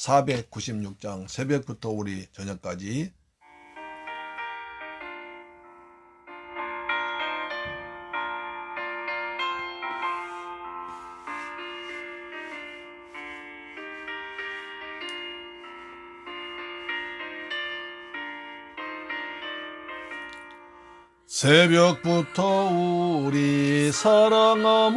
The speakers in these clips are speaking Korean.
496장 새벽부터 우리 저녁까지. 새벽부터 우리 사랑함으로써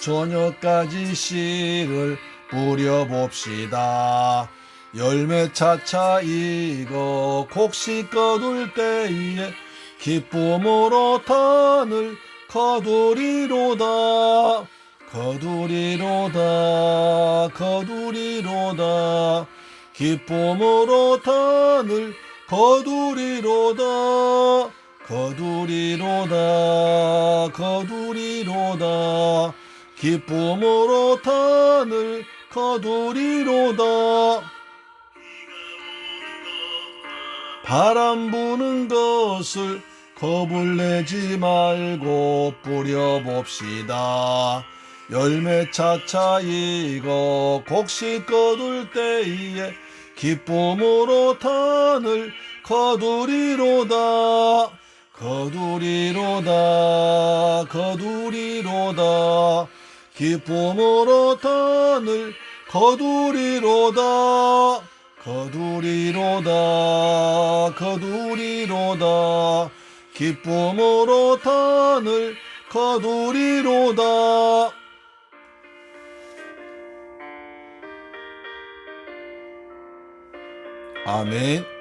저녁까지 씨를 뿌려봅시다. 열매 차차 익어 곡식 거둘 때에 기쁨으로 탄을 거두리로다. 거두리로다. 거두리로다. 기쁨으로 탄을 거두리로다. 거두리로다. 거두리로다. 기쁨으로 탄을 거두리로다. 바람 부는 것을 겁을 내지 말고 뿌려봅시다. 열매 차차 익어 곡식 거둘 때에 기쁨으로 탄을 거두리로다. 거두리로다. 거두리로다. 기쁨으로 탄을 거두리로다. 거두리로다. 거두리로다. 기쁨으로 탄을 거두리로다. 아멘.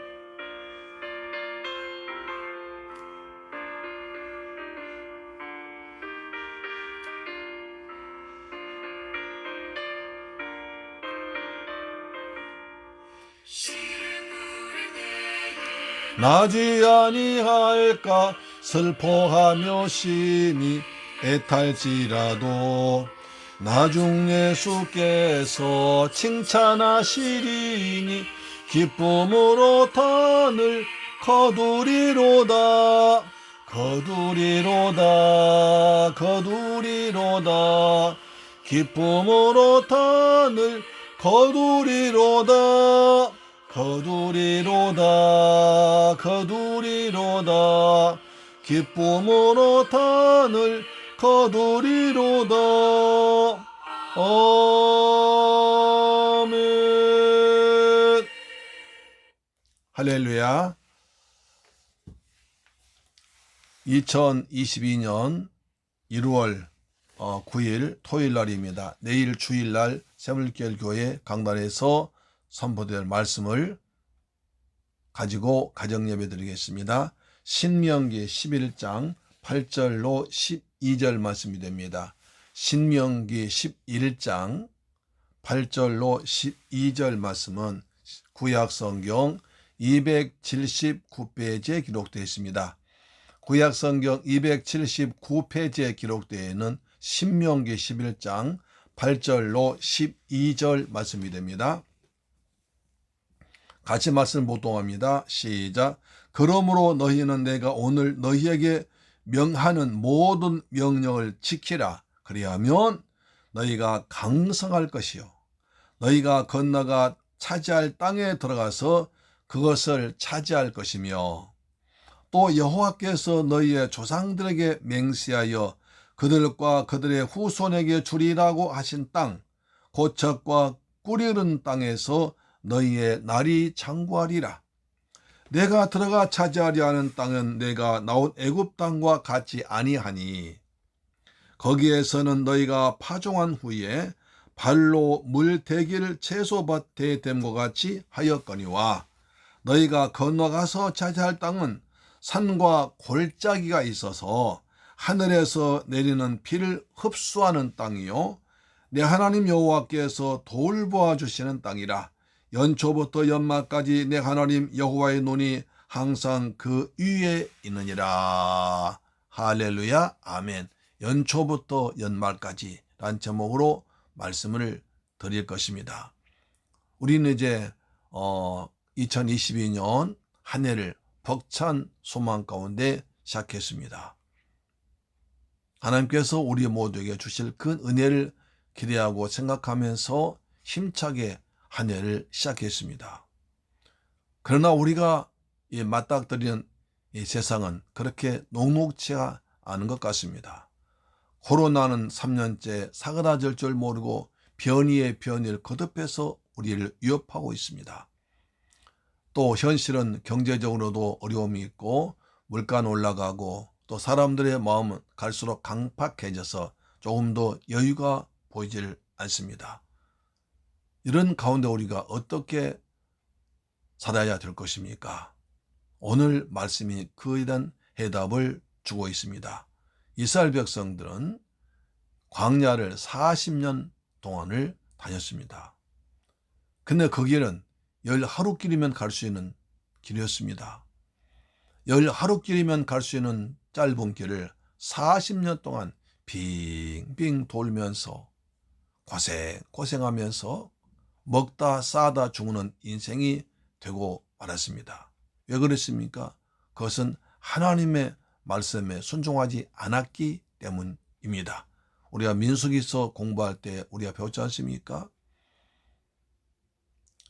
나지 아니할까? 슬퍼하며 심히 애탈지라도 나중 예수께서 칭찬하시리니 기쁨으로 탄을 거두리로다. 거두리로다. 거두리로다. 기쁨으로 탄을 거두리로다 거두리로다 거두리로다. 기쁨으로 탄을 거두리로다. 아멘. 할렐루야. 2022년 1월 9일 토요일 날입니다. 내일 주일 날 새물결 교회 강단에서 선포될 말씀을 가지고 가정 예배 드리겠습니다. 신명기 11장 8절로 12절 말씀이 됩니다. 신명기 11장 8절로 12절 말씀은 구약 성경 279페이지에 기록되어 있습니다. 구약 성경 279페이지에 기록되어 있는 신명기 11장 8절로 12절 말씀이 됩니다. 같이 말씀 보동합니다. 시작. 그러므로 너희는 내가 오늘 너희에게 명하는 모든 명령을 지키라. 그리하면 너희가 강성할 것이요. 너희가 건너가 차지할 땅에 들어가서 그것을 차지할 것이며 또 여호와께서 너희의 조상들에게 맹세하여 그들과 그들의 후손에게 주리라고 하신 땅, 고척과 꿀이른 땅에서 너희의 날이 장구하리라. 내가 들어가 차지하려 하는 땅은 내가 나온 애굽 땅과 같이 아니하니 거기에서는 너희가 파종한 후에 발로 물 대기를 채소밭에 됨과 같이 하였거니와 너희가 건너가서 차지할 땅은 산과 골짜기가 있어서 하늘에서 내리는 비를 흡수하는 땅이요 내 하나님 여호와께서 돌보아 주시는 땅이라 연초부터 연말까지 내 하나님 여호와의 눈이 항상 그 위에 있느니라 할렐루야 아멘 연초부터 연말까지 란 제목으로 말씀을 드릴 것입니다. 우리는 이제 어 2022년 한 해를 벅찬 소망 가운데 시작했습니다. 하나님께서 우리 모두에게 주실 큰 은혜를 기대하고 생각하면서 힘차게 한 해를 시작했습니다. 그러나 우리가 이 맞닥뜨리는 이 세상은 그렇게 녹록치가 않은 것 같습니다. 코로나는 3년째 사그라질 줄 모르고 변이의 변이를 거듭해서 우리를 위협하고 있습니다. 또 현실은 경제적으로도 어려움이 있고 물가는 올라가고 또 사람들의 마음은 갈수록 강팍해져서 조금 더 여유가 보이질 않습니다. 이런 가운데 우리가 어떻게 살아야 될 것입니까? 오늘 말씀이 그에 대한 해답을 주고 있습니다. 이스라엘 백성들은 광야를 40년 동안을 다녔습니다. 근데 그 길은 열 하루길이면 갈 수 있는 길이었습니다. 열 하루길이면 갈 수 있는 짧은 길을 40년 동안 빙빙 돌면서 고생 고생하면서 먹다 싸다 죽는 인생이 되고 말았습니다. 왜 그랬습니까? 그것은 하나님의 말씀에 순종하지 않았기 때문입니다. 우리가 민수기서 공부할 때 우리가 배웠지 않습니까?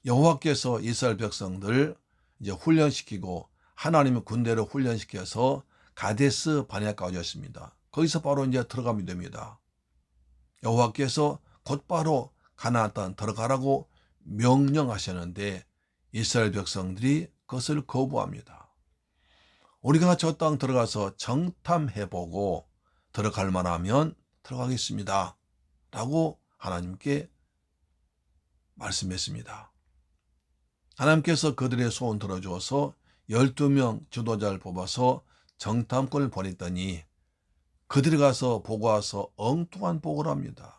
여호와께서 이스라엘 백성들 이제 훈련시키고 하나님의 군대를 훈련시켜서 가데스 바네아까지 였습니다. 거기서 바로 이제 들어가면 됩니다. 여호와께서 곧바로 가나안 땅 들어가라고 명령하셨는데 이스라엘 백성들이 그것을 거부합니다. 우리가 저 땅 들어가서 정탐해보고 들어갈 만하면 들어가겠습니다. 라고 하나님께 말씀했습니다. 하나님께서 그들의 소원 들어주어서 12명 지도자를 뽑아서 정탐꾼을 보냈더니 그들이 가서 보고 와서 엉뚱한 보고를 합니다.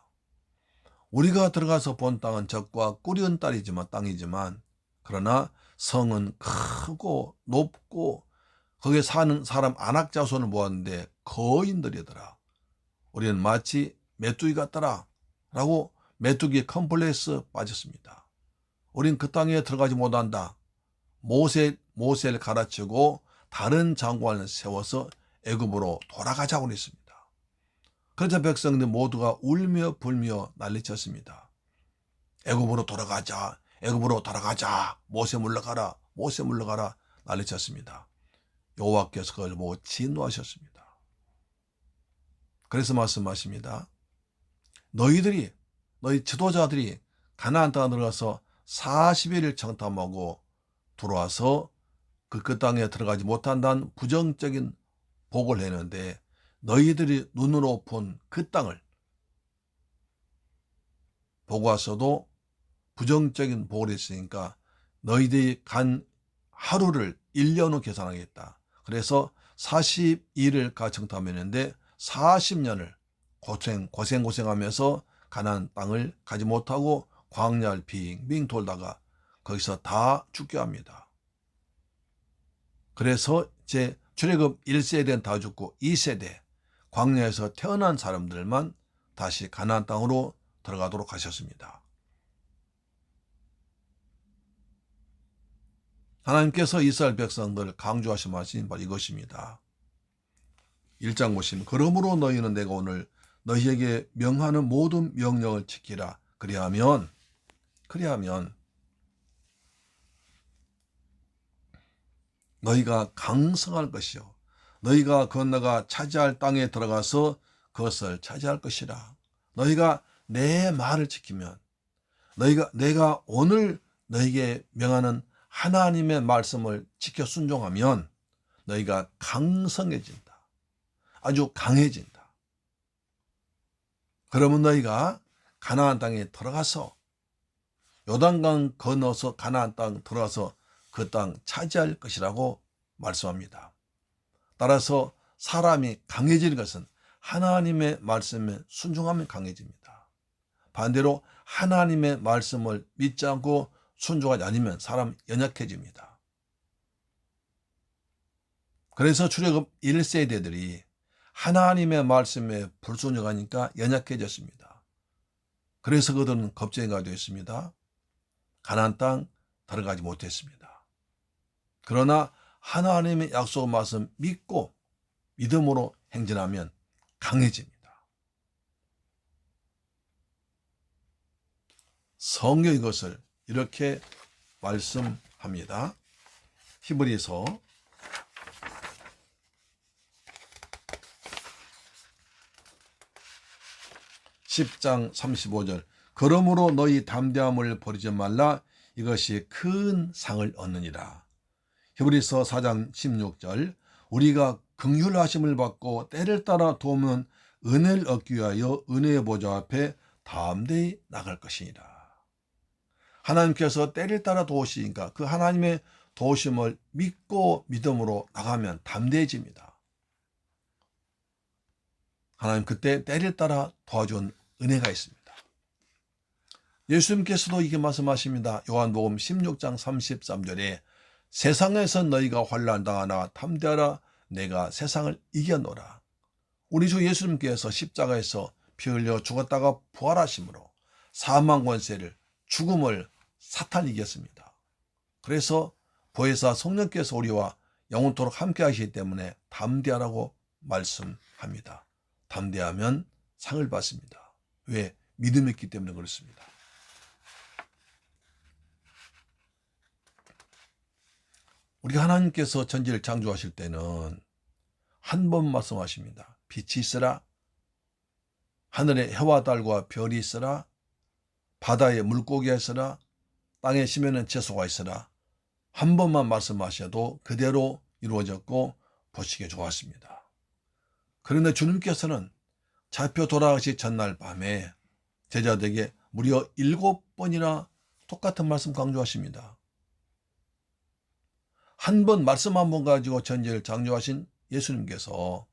우리가 들어가서 본 땅은 적과 꾸리은 딸이지만 땅이지만 그러나 성은 크고 높고 거기에 사는 사람 안악자손을 모았는데 거인들이더라. 우리는 마치 메뚜기 같더라. 라고 메뚜기 컴플렉스 빠졌습니다. 우린 그 땅에 들어가지 못한다. 모세, 모세를 가르치고 다른 장관을 세워서 애굽으로 돌아가자고 했습니다. 그러자 백성들 모두가 울며 불며 난리쳤습니다. 애굽으로 돌아가자. 애굽으로 돌아가자. 모세 물러가라. 모세 물러가라. 난리쳤습니다. 여호와께서 그걸 보고 진노하셨습니다. 그래서 말씀하십니다. 너희들이 너희 지도자들이 가나안 땅에 들어가서 40일을 정탐하고 들어와서 그, 그 땅에 들어가지 못한다는 부정적인 복을 했는데 너희들이 눈으로 본 그 땅을 보고 와서도 부정적인 복을 했으니까 너희들이 간 하루를 1년으로 계산하겠다. 그래서 42일을 가정탐했는데 40년을 고생 고생 고생하면서 가난 땅을 가지 못하고 광야를 빙빙 돌다가 거기서 다 죽게 합니다. 그래서 제 출애굽 1세대는 다 죽고 2세대 광야에서 태어난 사람들만 다시 가나안 땅으로 들어가도록 하셨습니다. 하나님께서 이스라엘 백성들을 강조하신 말씀이 바로 이것입니다. 1장 보시면 그러므로 너희는 내가 오늘 너희에게 명하는 모든 명령을 지키라. 그리하면 그리하면 너희가 강성할 것이요 너희가 건너가 차지할 땅에 들어가서 그것을 차지할 것이라. 너희가 내 말을 지키면 너희가 내가 오늘 너희에게 명하는 하나님의 말씀을 지켜 순종하면 너희가 강성해진다. 아주 강해진다. 그러면 너희가 가나안 땅에 들어가서 요단강 건너서 가나안 땅 들어가서 그 땅 차지할 것이라고 말씀합니다. 따라서 사람이 강해지는 것은 하나님의 말씀에 순종하면 강해집니다. 반대로 하나님의 말씀을 믿지 않고 순종하지 않으면 사람 연약해집니다. 그래서 출애굽 1세대들이 하나님의 말씀에 불순종하니까 연약해졌습니다. 그래서 그들은 겁쟁이가 되었습니다. 가나안 땅 들어가지 못했습니다. 그러나 하나님의 약속 말씀 믿고 믿음으로 행진하면 강해집니다. 성경 이 것을 이렇게 말씀합니다. 히브리서 10장 35절 그러므로 너희 담대함을 버리지 말라 이것이 큰 상을 얻느니라. 히브리서 4장 16절 우리가 긍휼하심을 받고 때를 따라 도우면 은혜를 얻기 위하여 은혜의 보좌 앞에 담대히 나갈 것이니라. 하나님께서 때를 따라 도우시니까 그 하나님의 도우심을 믿고 믿음으로 나가면 담대해집니다. 하나님 그때 때를 따라 도와준 은혜가 있습니다. 예수님께서도 이게 말씀하십니다. 요한복음 16장 33절에 세상에서 너희가 환난 당하나 탐대하라 내가 세상을 이겨노라. 우리 주 예수님께서 십자가에서 피 흘려 죽었다가 부활하심으로 사망 권세를 죽음을 사탄 이겼습니다. 그래서 보혜사 성령께서 우리와 영원토록 함께 하시기 때문에 담대하라고 말씀합니다. 담대하면 상을 받습니다. 왜? 믿음이 있기 때문에 그렇습니다. 우리 하나님께서 전지를 창조하실 때는 한 번 말씀하십니다. 빛이 있으라. 하늘에 해와 달과 별이 있으라. 바다에 물고기가 있으라. 땅에 심에는 채소가 있으라. 한 번만 말씀하셔도 그대로 이루어졌고 보시기에 좋았습니다. 그런데 주님께서는 잡혀 돌아가시 전날 밤에 제자들에게 무려 일곱 번이나 똑같은 말씀 강조하십니다. 한 번 말씀 한 번 가지고 전제를 창조하신 예수님께서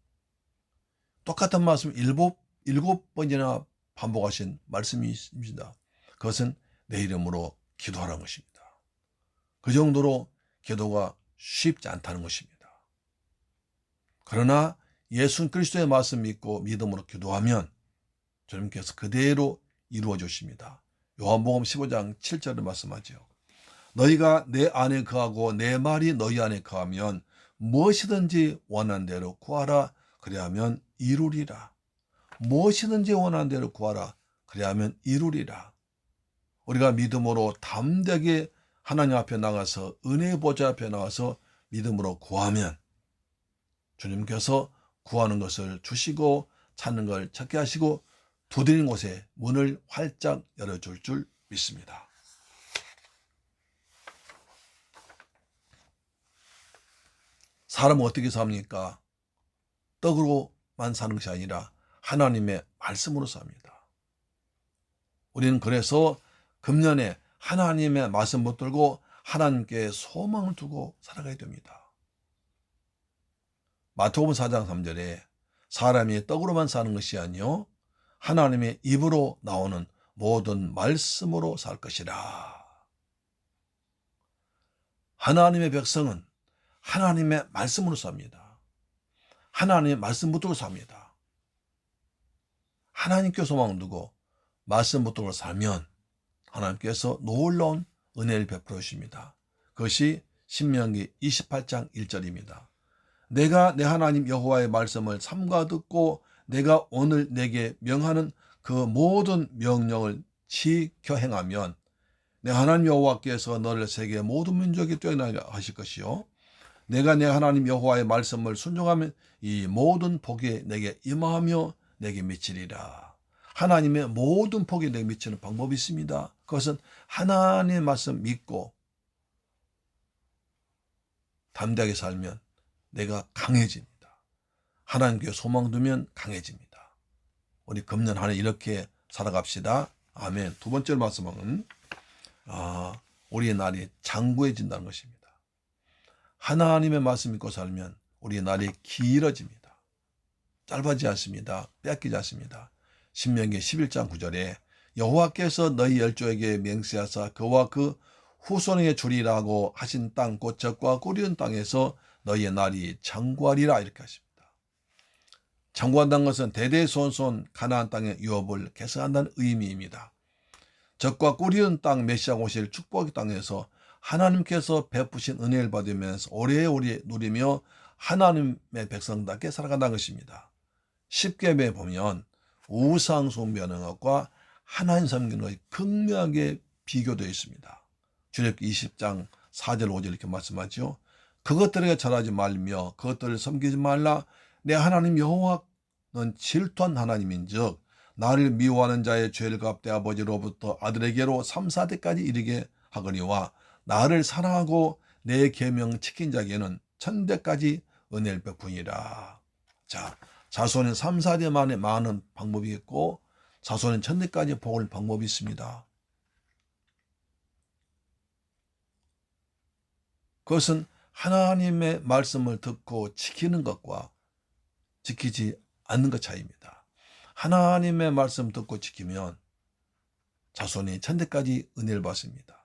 똑같은 말씀 일곱, 일곱 번이나 반복하신 말씀이 있습니다. 그것은 내 이름으로 기도하라는 것입니다. 그 정도로 기도가 쉽지 않다는 것입니다. 그러나 예수 그리스도의 말씀 믿고 믿음으로 기도하면 주님께서 그대로 이루어 주십니다. 요한복음 15장 7절을 말씀하죠. 너희가 내 안에 거하고 내 말이 너희 안에 거하면 무엇이든지 원한 대로 구하라 그리하면 이루리라. 무엇이든지 원한 대로 구하라 그리하면 이루리라. 우리가 믿음으로 담대하게 하나님 앞에 나가서 은혜 보좌 앞에 나와서 믿음으로 구하면 주님께서 구하는 것을 주시고 찾는 걸 찾게 하시고 두드리는 곳에 문을 활짝 열어줄 줄 믿습니다. 사람은 어떻게 삽니까? 떡으로만 사는 것이 아니라 하나님의 말씀으로 삽니다. 우리는 그래서 금년에 하나님의 말씀 붙들고 하나님께 소망을 두고 살아가야 됩니다. 마태복음 4장 3절에 사람이 떡으로만 사는 것이 아니요 하나님의 입으로 나오는 모든 말씀으로 살 것이라. 하나님의 백성은 하나님의 말씀으로 삽니다. 하나님의 말씀 붙들고 삽니다. 하나님께 소망을 두고 말씀 붙들고 살면 하나님께서 놀라운 은혜를 베풀어 주십니다. 그것이 신명기 28장 1절입니다. 내가 내 하나님 여호와의 말씀을 삼가 듣고 내가 오늘 내게 명하는 그 모든 명령을 지켜 행하면 내 하나님 여호와께서 너를 세계 모든 민족이 뛰어나게 하실 것이요 내가 내 하나님 여호와의 말씀을 순종하면 이 모든 복이 내게 임하며 내게 미치리라. 하나님의 모든 복이 내게 미치는 방법이 있습니다. 그것은 하나님의 말씀 믿고 담대하게 살면 내가 강해집니다. 하나님께 소망 두면 강해집니다. 우리 금년 한해 이렇게 살아갑시다. 아멘. 두 번째 말씀은 아, 우리의 날이 장구해진다는 것입니다. 하나님의 말씀 믿고 살면 우리의 날이 길어집니다. 짧아지지 않습니다. 뺏기지 않습니다. 신명기 11장 9절에 여호와께서 너희 열조에게 맹세하사 그와 그 후손에게 주리라고 하신 땅곧 적과 꾸리은 땅에서 너희의 날이 장구하리라 이렇게 하십니다. 장구한다는 것은 대대손손 가나안 땅의 유업을 개선한다는 의미입니다. 적과 꾸리은 땅 메시아 오실 축복의 땅에서 하나님께서 베푸신 은혜를 받으면서 오래오래 누리며 하나님의 백성답게 살아간다는 것입니다. 10계에 보면 우상 숭배하는 것과 하나님 섬기는 것이 극명하게 비교되어 있습니다. 출애굽기 20장 4절 5절 이렇게 말씀하죠. 그것들에게 절하지 말며 그것들을 섬기지 말라 내 하나님 여호와는 질투한 하나님인즉 나를 미워하는 자의 죄를 갚되 아버지로부터 아들에게로 3, 4대까지 이르게 하거니와 나를 사랑하고 내 계명 지킨 자에게는 천대까지 은혜를 베푸니라. 자, 자손은 3, 4대 만에 많은 방법이 있고 자손은 천대까지 복을 방법이 있습니다. 그것은 하나님의 말씀을 듣고 지키는 것과 지키지 않는 것 차이입니다. 하나님의 말씀 듣고 지키면 자손이 천대까지 은혜를 받습니다.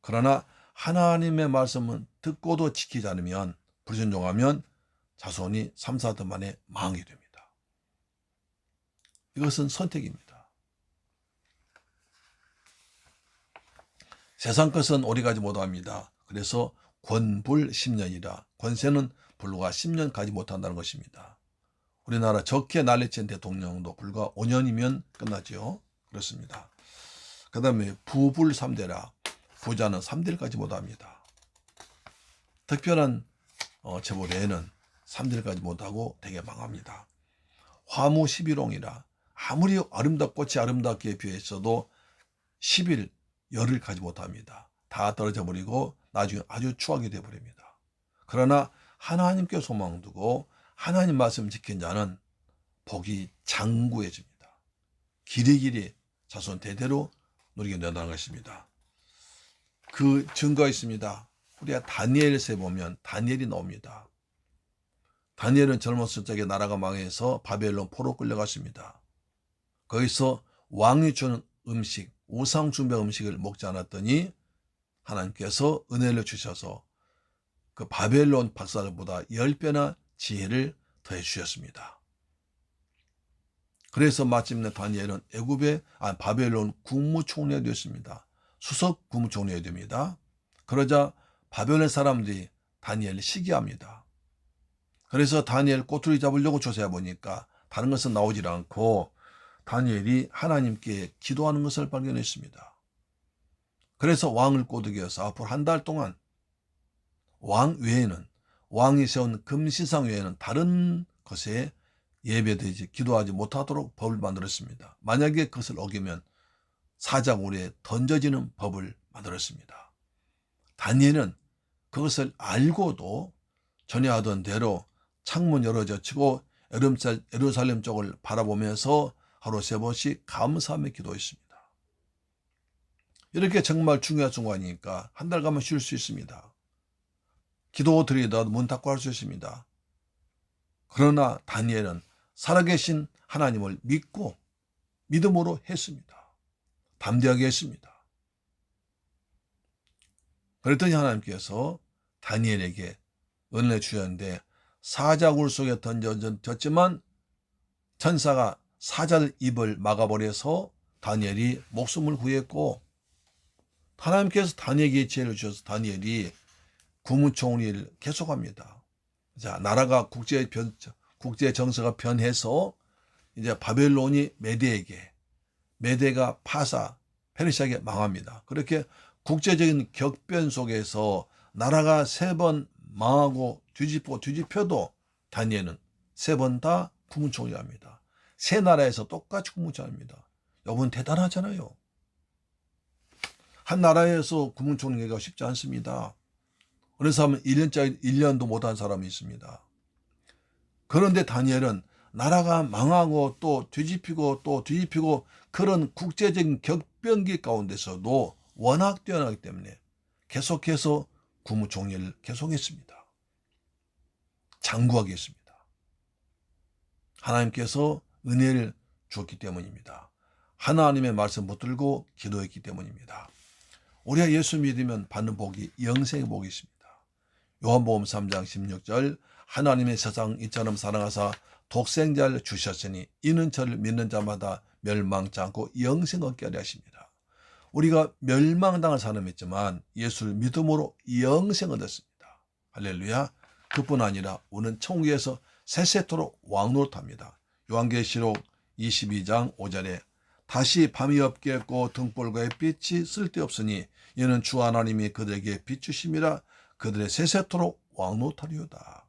그러나 하나님의 말씀은 듣고도 지키지 않으면 불순종하면 자손이 3, 4대 만에 망하게 됩니다. 이것은 선택입니다. 세상 것은 오래 가지 못합니다. 그래서 권불 10년이라 권세는 불과 10년 가지 못한다는 것입니다. 우리나라 적게 난리친 대통령도 불과 5년이면 끝나죠. 그렇습니다. 그 다음에 부불 3대라 부자는 3대까지 못합니다. 특별한 어, 재벌에는 3대까지 못하고 되게 망합니다. 화무 11홍이라 아무리 아름답 꽃이 아름답게 비했어도 10일 열을 가지 못합니다. 다 떨어져 버리고 나중에 아주 추하게 되어 버립니다. 그러나 하나님께 소망 두고 하나님 말씀 지킨 자는 복이 장구해집니다. 길이길이 자손 대대로 누리게 된다는 것입니다. 그 증거가 있습니다. 우리가 다니엘서에 보면 다니엘이 나옵니다. 다니엘은 젊었을 적에 나라가 망해서 바벨론 포로 끌려갔습니다. 거기서 왕이 주는 음식, 우상 숭배 음식을 먹지 않았더니 하나님께서 은혜를 주셔서 그 바벨론 박사들보다 10배나 지혜를 더해 주셨습니다. 그래서 마침내 다니엘은 애굽의 아 바벨론 국무총리가 되었습니다. 수석 국무총리가 됩니다. 그러자 바벨론 사람들이 다니엘을 시기합니다. 그래서 다니엘 꼬투리 잡으려고 조사해 보니까 다른 것은 나오질 않고 다니엘이 하나님께 기도하는 것을 발견했습니다. 그래서 왕을 꼬드겨서 앞으로 한 달 동안 왕 외에는 왕이 세운 금시상 외에는 다른 것에 예배되지 기도하지 못하도록 법을 만들었습니다. 만약에 그것을 어기면 사자굴에 던져지는 법을 만들었습니다. 다니엘은 그것을 알고도 전에 하던 대로 창문 열어젖히고 에르살렘 쪽을 바라보면서 하루 세 번씩 감사하며 기도했습니다. 이렇게 정말 중요한 순간이니까 한 달 가면 쉴 수 있습니다. 기도 드리다 문 닫고 할 수 있습니다. 그러나 다니엘은 살아계신 하나님을 믿고 믿음으로 했습니다. 담대하게 했습니다. 그랬더니 하나님께서 다니엘에게 은혜 주셨는데 사자굴 속에 던져졌지만 천사가 사자의 입을 막아버려서 다니엘이 목숨을 구했고 하나님께서 다니엘에게 지혜를 주셔서 다니엘이 국무총리를 계속합니다. 자, 나라가 국제 변, 국제 정세가 변해서 이제 바벨론이 메대에게, 메대가 파사, 페르시아에게 망합니다. 그렇게 국제적인 격변 속에서 나라가 세 번 망하고 뒤집고 뒤집혀도 다니엘은 세 번 다 국무총리를 합니다. 세 나라에서 똑같이 국무총리입니다. 여러분 대단하잖아요. 한 나라에서 국무총리가 쉽지 않습니다. 어느 사람은 1년짜리 1년도 못한 사람이 있습니다. 그런데 다니엘은 나라가 망하고 또 뒤집히고 또 뒤집히고 그런 국제적인 격변기 가운데서도 워낙 뛰어나기 때문에 계속해서 국무총리를 계속했습니다. 장구하겠습니다. 하나님께서 은혜를 주었기 때문입니다. 하나님의 말씀 붙들고 기도했기 때문입니다. 우리가 예수 믿으면 받는 복이 영생의 복이 있습니다. 요한복음 3장 16절 하나님의 세상 이처럼 사랑하사 독생자를 주셨으니 이는 저를 믿는 자마다 멸망치 않고 영생 얻게 하려 하십니다. 우리가 멸망당할 사람이지만 예수를 믿음으로 영생 얻었습니다. 할렐루야. 그뿐 아니라 우리는 천국에서 세세토록 왕노릇합니다. 요한계시록 22장 5절에 다시 밤이 없겠고 등불과 햇빛이 쓸데없으니 이는 주 하나님이 그들에게 비추심이라 그들의 세세토록 왕노릇하리로다.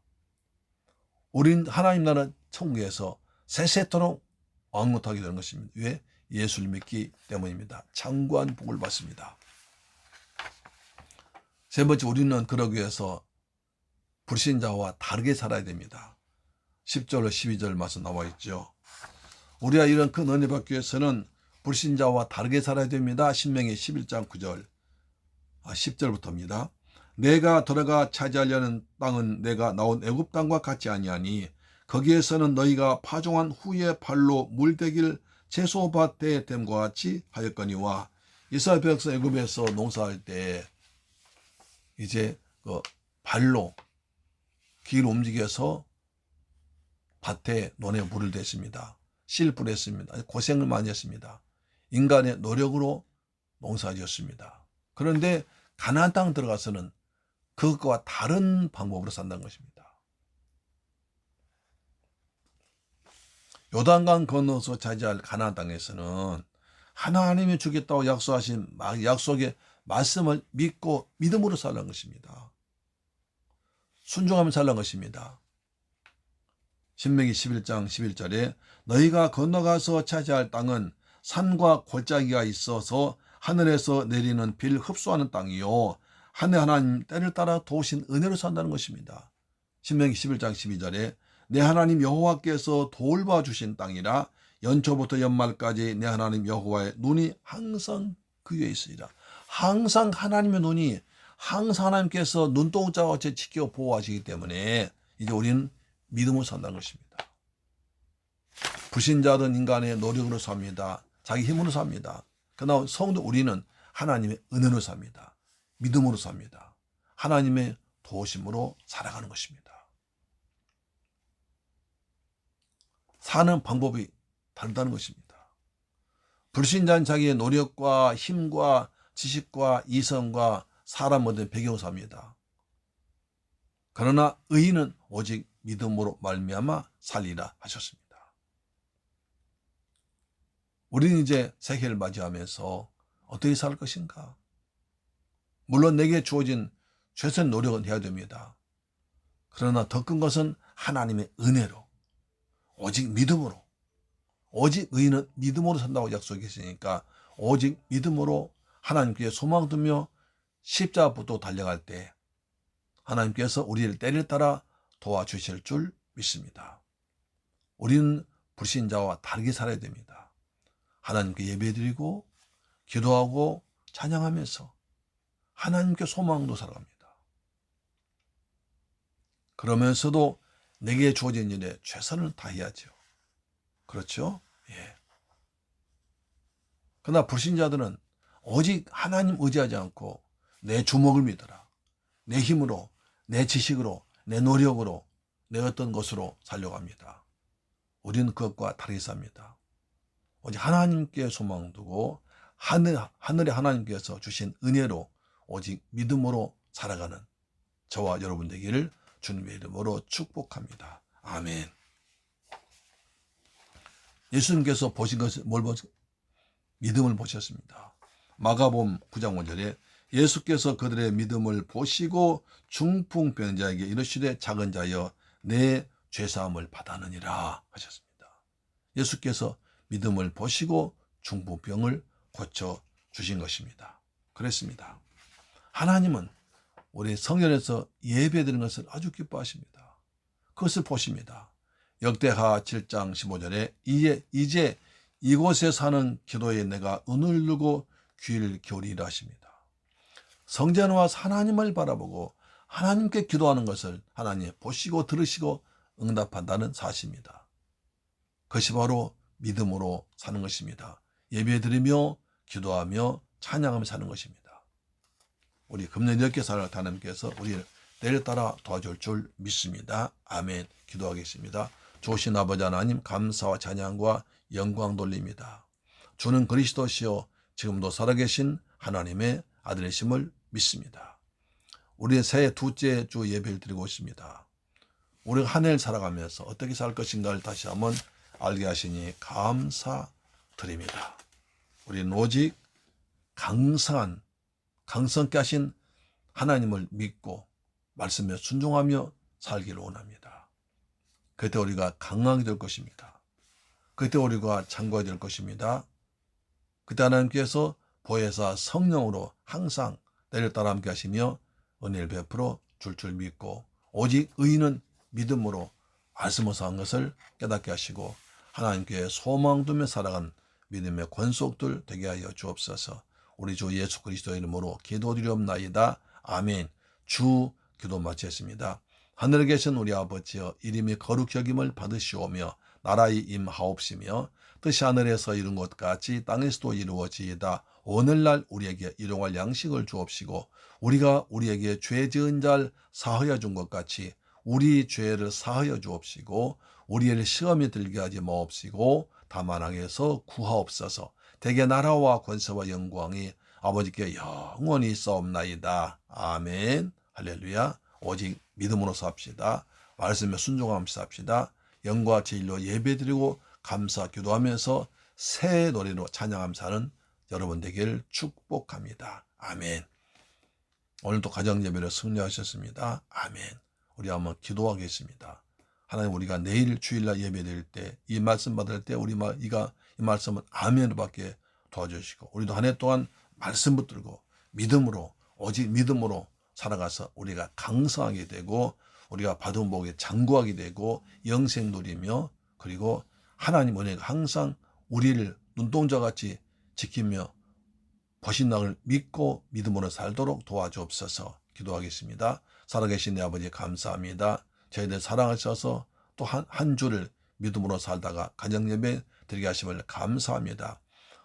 우린 하나님 나라 천국에서 세세토록 왕노릇하게 되는 것입니다. 왜? 예수를 믿기 때문입니다. 장구한 복을 받습니다. 세 번째 우리는 그러기 위해서 불신자와 다르게 살아야 됩니다. 10절, 12절 말씀 나와 있죠. 우리가 이런 큰 은혜 받기 위해서는 불신자와 다르게 살아야 됩니다. 신명기 11장 9절, 아, 10절부터입니다. 내가 들어가 차지하려는 땅은 내가 나온 애굽 땅과 같지 아니하니 거기에서는 너희가 파종한 후에 발로 물대기를 채소밭에 됨과 같이 하였거니와 이스라엘 백성 애굽에서 농사할 때 이제 그 발로 길 움직여서 밭에 논에 물을 댔습니다. 씨를 뿌렸습니다. 고생을 많이 했습니다. 인간의 노력으로 농사지었습니다. 그런데 가나안 땅 들어가서는 그것과 다른 방법으로 산다는 것입니다. 요단강 건너서 차지할 가나안 땅에서는 하나님이 주겠다고 약속하신 약속의 말씀을 믿고 믿음으로 살는 것입니다. 순종하면 살는 것입니다. 신명기 11장 11절에 너희가 건너가서 차지할 땅은 산과 골짜기가 있어서 하늘에서 내리는 비를 흡수하는 땅이요 하늘 하나님 때를 따라 도우신 은혜로 산다는 것입니다. 신명기 11장 12절에 내 하나님 여호와께서 돌봐 주신 땅이라 연초부터 연말까지 내 하나님 여호와의 눈이 항상 그 위에 있으리라. 항상 하나님의 눈이 항상 하나님께서 눈동자와 같이 지켜 보호하시기 때문에 이제 우리는 믿음으로 산다는 것입니다. 불신자든 인간의 노력으로 삽니다. 자기 힘으로 삽니다. 그러나 성도 우리는 하나님의 은혜로 삽니다. 믿음으로 삽니다. 하나님의 도우심으로 살아가는 것입니다. 사는 방법이 다르다는 것입니다. 불신자는 자기의 노력과 힘과 지식과 이성과 사람 모든 배경을 삽니다. 그러나 의인은 오직 믿음으로 말미암아 살리라 하셨습니다. 우리는 이제 새해를 맞이하면서 어떻게 살 것인가? 물론 내게 주어진 최선 노력은 해야 됩니다. 그러나 더 큰 것은 하나님의 은혜로 오직 믿음으로 오직 의인은 믿음으로 산다고 약속했으니까 오직 믿음으로 하나님께 소망 두며 십자가부터 달려갈 때 하나님께서 우리를 때를 따라 도와주실 줄 믿습니다. 우리는 불신자와 다르게 살아야 됩니다. 하나님께 예배드리고 기도하고 찬양하면서 하나님께 소망도 살아갑니다. 그러면서도 내게 주어진 일에 최선을 다해야죠. 그렇죠? 예. 그러나 불신자들은 오직 하나님 의지하지 않고 내 주먹을 믿어라. 내 힘으로, 내 지식으로, 내 노력으로, 내 어떤 것으로 살려고 합니다. 우리는 그것과 다르게 삽니다. 오직 하나님께 소망 두고 하늘, 하늘의 하나님께서 주신 은혜로 오직 믿음으로 살아가는 저와 여러분 되기를 주님의 이름으로 축복합니다. 아멘. 예수님께서 보신 것은 뭘 보셨? 믿음을 보셨습니다. 마가봄 9장 5절에 예수께서 그들의 믿음을 보시고 중풍병 자에게 이르시되 작은 자여 내 죄사함을 받았느니라 하셨습니다. 예수께서 믿음을 보시고 중풍병을 고쳐 주신 것입니다. 그랬습니다. 하나님은 우리 성전에서 예배드리는 것을 아주 기뻐하십니다. 그것을 보십니다. 역대하 7장 15절에 이제, 이제 이곳에 사는 기도에 내가 은을 누고 귀를 기울이라 하십니다. 와서 하나님을 바라보고 하나님께 기도하는 것을 하나님 보시고 들으시고 응답한다는 사실입니다. 그것이 바로 믿음으로 사는 것입니다. 예배드리며 기도하며 찬양하며 사는 것입니다. 우리 금년 역계 살을 하나님께서 우리를 때를 따라 도와줄 줄 믿습니다. 아멘. 기도하겠습니다. 조신 아버지 하나님 감사와 찬양과 영광 돌립니다. 주는 그리스도시요 지금도 살아계신 하나님의 아들이심을 믿습니다. 우리의 새해 두째 주 예배를 드리고 있습니다. 우리가 한 해를 살아가면서 어떻게 살 것인가를 다시 한번 알게 하시니 감사드립니다. 우리는 오직 강성한 강성케 하신 하나님을 믿고 말씀에 순종하며 살기를 원합니다. 그때 우리가 강하게 될 것입니다. 그때 우리가 장구가 될 것입니다. 그때 하나님께서 보혜사 성령으로 항상 내를 따라 함께 하시며 은혜를 베풀어 줄 줄 믿고 오직 의인은 믿음으로 말씀을 한 것을 깨닫게 하시고 하나님께 소망 두며 살아간 믿음의 권속들 되게 하여 주옵소서. 우리 주 예수 그리스도 이름으로 기도드리옵나이다. 아멘. 주 기도 마치겠습니다. 하늘에 계신 우리 아버지여 이름이 거룩 여김을 받으시오며 나라의 임하옵시며 뜻이 하늘에서 이룬 것 같이 땅에서도 이루어지이다. 오늘날 우리에게 일용할 양식을 주옵시고 우리가 우리에게 죄 지은 자를 사하여 준 것 같이 우리 죄를 사하여 주옵시고 우리를 시험에 들게 하지 마옵시고 다만 악에서 구하옵소서. 대개 나라와 권세와 영광이 아버지께 영원히 있사옵나이다. 아멘. 할렐루야. 오직 믿음으로 삽시다. 말씀에 순종하면서 삽시다. 영과 진리로 예배드리고 감사 기도하면서 새 노래로 찬양하면서 사는 여러분 되기를 축복합니다. 아멘. 오늘도 가정 예배를 승리하셨습니다. 아멘. 우리 한번 기도하겠습니다. 하나님 우리가 내일 주일날 예배 드릴 때 이 말씀 받을 때 우리 이가 이 말씀은 아멘으로 밖에 도와주시고 우리도 한해 동안 말씀 붙들고 믿음으로 오직 믿음으로 살아가서 우리가 강성하게 되고 우리가 받은 복에 장구하게 되고 영생 누리며 그리고 하나님 은혜가 항상 우리를 눈동자같이 지키며 보신낭을 믿고 믿음으로 살도록 도와주옵소서 기도하겠습니다. 살아계신 내 아버지 감사합니다. 저희들 사랑하셔서 또한 한 주를 믿음으로 살다가 가정예배 드리게 하심을 감사합니다.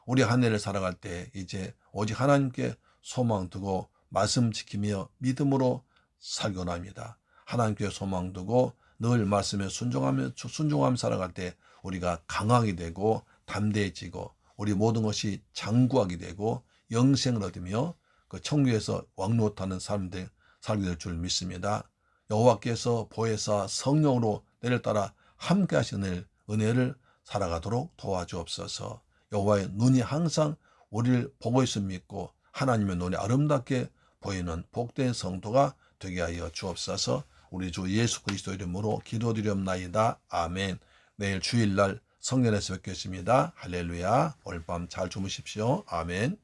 우리 한 해를 살아갈 때 이제 오직 하나님께 소망 두고 말씀 지키며 믿음으로 살곤 합니다. 하나님께 소망 두고 늘 말씀에 순종하며 순종하며 살아갈 때 우리가 강하게 되고 담대해지고 우리 모든 것이 장구하게 되고 영생을 얻으며 그 천국에서 왕노릇하는 사람들 살게 될 줄 믿습니다. 여호와께서 보혜사 성령으로 내를 따라 함께 하시는 은혜를 살아가도록 도와주옵소서. 여호와의 눈이 항상 우리를 보고 있음 믿고 하나님의 눈이 아름답게 보이는 복된 성도가 되게 하여 주옵소서. 우리 주 예수 그리스도 이름으로 기도드리옵나이다. 아멘. 내일 주일날 성년에서 뵙겠습니다. 할렐루야. 오늘 밤 잘 주무십시오. 아멘.